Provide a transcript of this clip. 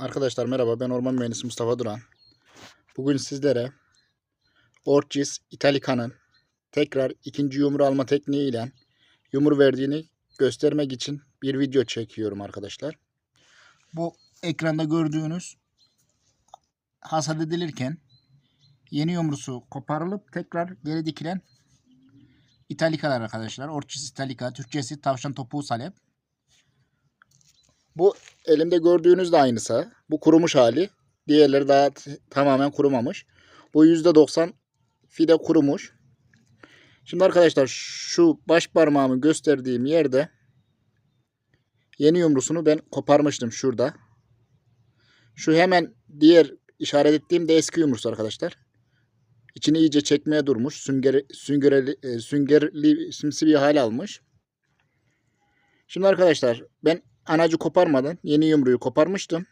Arkadaşlar merhaba ben orman mühendisi Mustafa Duran. Bugün sizlere Orchis Italica'nın tekrar ikinci yumru alma tekniğiyle yumru verdiğini göstermek için bir video çekiyorum arkadaşlar. Bu ekranda gördüğünüz hasat edilirken yeni yumrusu koparılıp tekrar geri dikilen İtalikalar arkadaşlar. Orchis Italica, Türkçesi tavşan topuğu salep. Bu elimde gördüğünüz de aynısı. Bu kurumuş hali. Diğerleri daha tamamen kurumamış. Bu %90 fide kurumuş. Şimdi arkadaşlar şu baş parmağımı gösterdiğim yerde yeni yumrusunu ben koparmıştım şurada. Şu hemen diğer işaret ettiğim de eski yumrusu arkadaşlar. İçini iyice çekmeye durmuş. Sünger, süngerli, e, süngerli simsi bir hal almış. Şimdi arkadaşlar ben anacı koparmadan yeni yumruyu koparmıştım.